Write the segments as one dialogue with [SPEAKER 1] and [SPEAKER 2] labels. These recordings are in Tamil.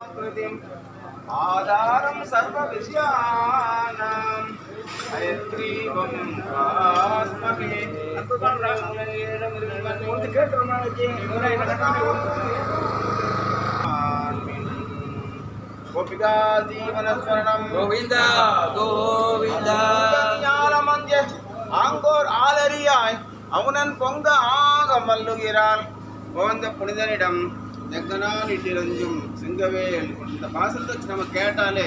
[SPEAKER 1] कृतिम् आधारं सर्वविषयाणां हयग्रीवं स्वास्महे गोपिका जीवनस्मरणं
[SPEAKER 2] கோவிந்த கோவிந்த
[SPEAKER 1] ஞானமந்திய ஆங்கோர் ஆலரியாய் அவனன் பொங்க ஆக மல்லுகிறான் போந்த புனிதனிடம் எங்கனால் இட்டிரஞ்சும் சிங்கவேல். இந்த பாசத்தை நம்ம கேட்டாலே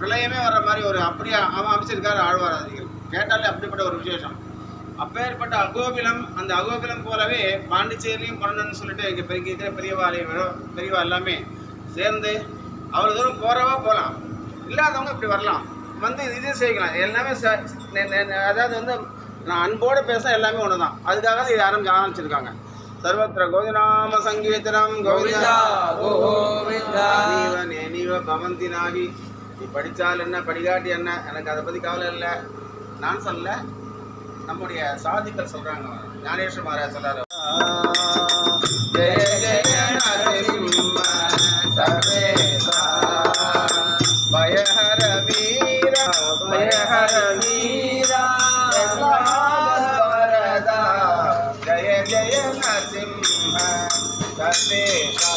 [SPEAKER 1] பிரளயமே வர்ற மாதிரி ஒரு அப்படியே அவன் அமைச்சிருக்காரு ஆழ்வாராதிகள். கேட்டாலே அப்படிப்பட்ட ஒரு விசேஷம். அப்பேற்பட்ட அகோபிலம் அந்த அகோபிலம் போலவே பாண்டிச்சேரியும் பண்ணணும்னு சொல்லிட்டு இங்கே பெரிய இருக்கிற பெரியவாளையும் பெரியவா எல்லாமே சேர்ந்து அவ்வளோ தூரம் போகிறவா போகலாம் இல்லாதவங்க இப்படி வரலாம். வந்து இது செய்யலாம். எல்லாமே அதாவது வந்து நான் அன்போடு பேச எல்லாமே ஒன்று தான் அதுக்காக தான் இது ஆரம்பி ஆரம்பிச்சிருக்காங்க. சங்கீர்த்தனம்
[SPEAKER 2] கோவிந்தா
[SPEAKER 1] கோவிந்தா.
[SPEAKER 2] கோவிந்தா
[SPEAKER 1] நீவ பவந்தி நாகி. நீ படித்தால் என்ன படிக்காட்டி என்ன? எனக்கு அதை பற்றி கவலை இல்லை. நான் சொல்லல நம்முடைய சாதிகள் சொல்கிறாங்க ஞானேஸ்வர மகாராஜ் சொல்றாரு ஜய ஜய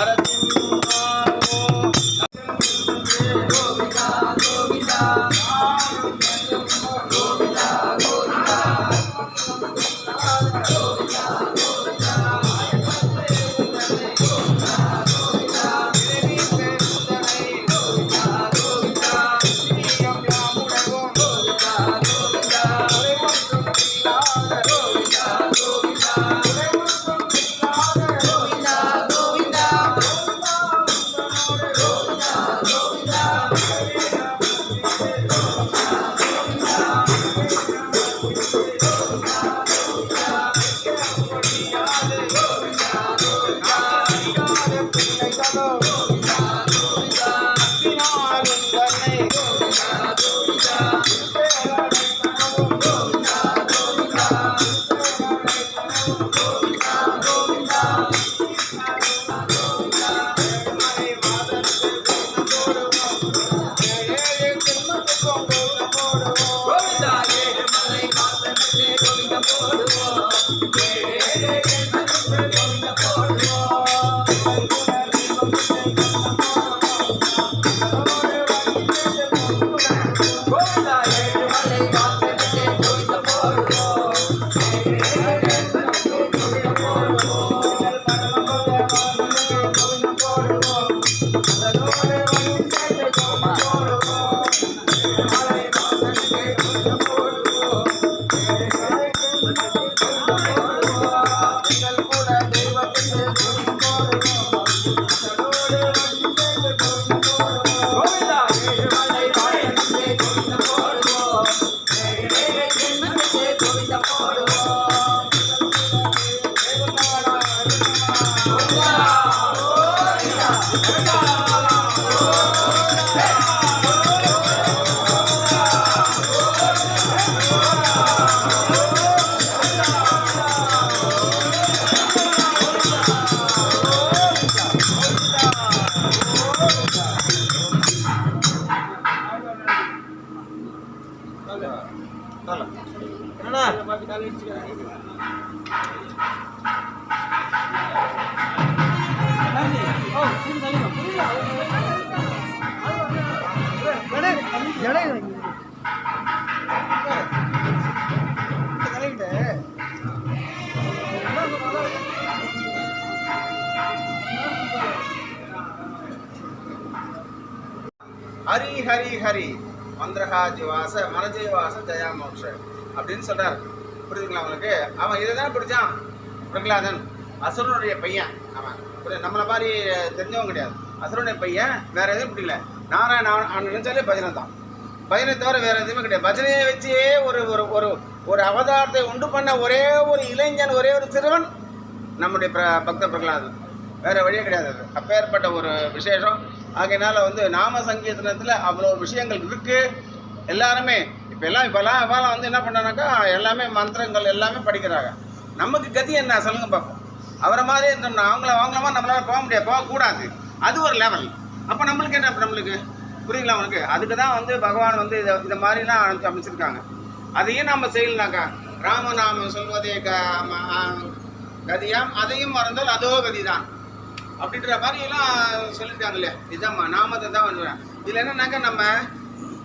[SPEAKER 2] Ara
[SPEAKER 1] ஹரி ஹரி ஹரி. மந்திரஹா ஜிவாச மனஜீவாச ஜெயா மோட்ச அப்படின்னு சொல்றாரு. புரியுதுங்களா அவனுக்கு அவன் இதை தான் பிடிச்சான் பிரகலாதன் அசுரனுடைய பையன் அவன். நம்மளை மாதிரி தெரிஞ்சவன் கிடையாது. அசுரனுடைய பையன் வேற எதுவும் பிடிக்கல. நாராயண அவன் நினைச்சாலே பஜனை தான். பஜனை தவிர வேற எதுவுமே கிடையாது. பஜனையை வச்சே ஒரு ஒரு ஒரு ஒரு அவதாரத்தை உண்டு பண்ண ஒரே ஒரு இளைஞன் ஒரே ஒரு சிறுவன் நம்முடைய பிர பக்த பிரகலாதன் வேற வழியே கிடையாது அது. அப்பேற்பட்ட ஒரு விசேஷம். ஆகையினால வந்து நாம சங்கீர்த்தனத்தில் அவ்வளோ விஷயங்கள் இருக்கு. எல்லாருமே இப்போ எல்லாம் இப்போல்லாம் இப்போலாம் வந்து என்ன பண்ணுறாங்கக்கா எல்லாமே மந்திரங்கள் எல்லாமே படிக்கிறாங்க. நமக்கு கதி என்ன? சொல்லுங்க பார்ப்போம் அவரை மாதிரி இருந்தோம்னா அவங்கள அவங்கள மாதிரி நம்மளால போக முடியாது போகக்கூடாது. அது ஒரு லெவல் அப்போ நம்மளுக்கு என்ன நம்மளுக்கு? புரியுங்களா உனக்கு அதுக்கு தான் வந்து பகவான் வந்து இதை இந்த மாதிரிலாம் அனுப்பி அமைச்சிருக்காங்க. அதையும் நம்ம செய்யலனாக்கா ராமநாமம் சொல்வதே க கதியாம். அதையும் மறந்தால் அதோ கதி தான் அப்படின்ற மாதிரி சொல்லியிருக்காங்க இல்லையா இதுதான் நாமத்தை தான் வந்துடுறேன் இதில் என்னன்னாக்கா நம்ம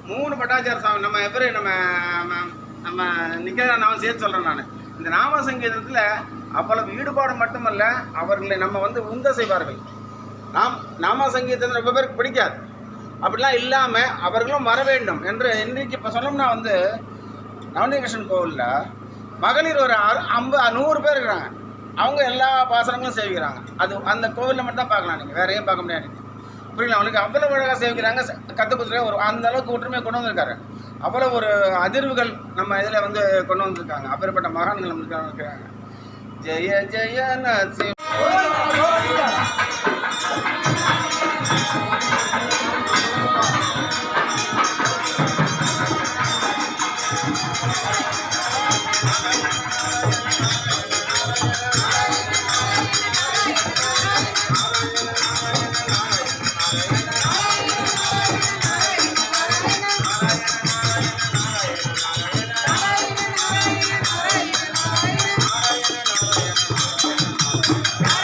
[SPEAKER 1] மூணு பட்டாச்சார சாமி நம்ம எவரு நம்ம நம்ம- நம்ம நிற்கிற நாம சேர்த்து சொல்கிறேன் நான். இந்த நாம சங்கீதத்தில் அவ்வளவு ஈடுபாடு மட்டுமல்ல அவர்களை நம்ம வந்து உந்த செய்வார்கள். நாம் நாம சங்கீதத்தை ரொம்ப பேருக்கு பிடிக்காது. அப்படிலாம் இல்லாமல் அவர்களும் வர வேண்டும் என்று இன்றைக்கு இப்போ சொன்னோம்னா வந்து நவநீகிருஷ்ணன் கோவிலில் மகளிர் ஒரு அறு- ஐம்பது நூறு பேர் இருக்கிறாங்க. அவங்க எல்லா பாசனங்களும் சேவிக்கிறாங்க. அது அந்த கோவிலில் மட்டும் தான் பார்க்கலாம் நீங்கள் வேற ஏன் பார்க்க முடியாது. புரியல அவனுக்கு அவ்வளோ அழகாக சேவிக்கிறாங்க. கற்றுக்குத்துற ஒரு அந்த அளவுக்கு ஒற்றுமையை கொண்டு வந்திருக்காரு. அவ்வளோ ஒரு அதிர்வுகள் நம்ம இதில் வந்து கொண்டு வந்திருக்காங்க. அப்பேற்பட்ட மகான்கள் நம்மளுக்கு இருக்கிறாங்க. Jaya Jaya Thank you.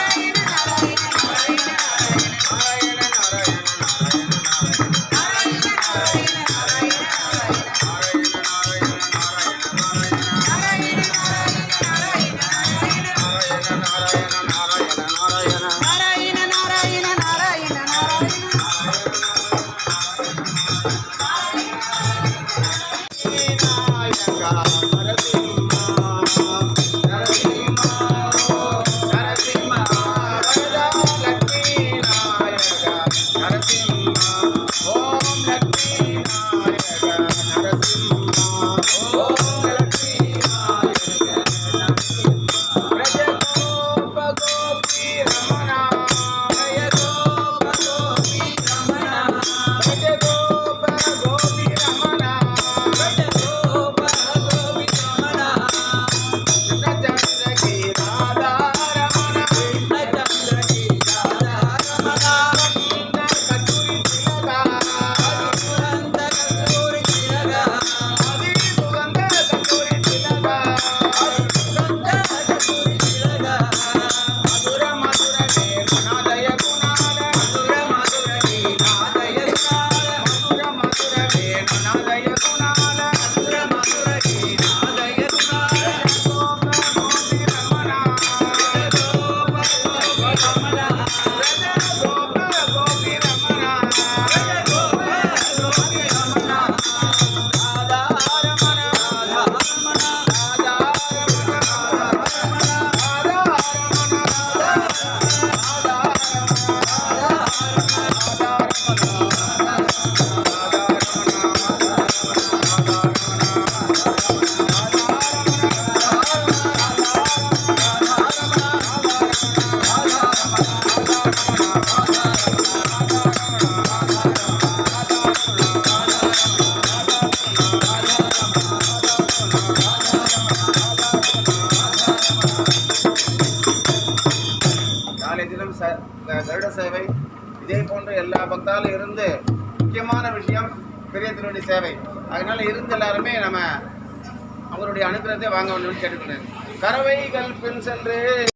[SPEAKER 1] போன்ற இருந்து முக்கியமான விஷயம் பெரிய திருவடி சேவை. அதனால இருந்து எல்லாருமே நம்ம அவருடைய அனுகிரகத்தை வாங்க வேண்டும் கேட்டுக்கொள்கிறேன். கறவைகள் பின் சென்று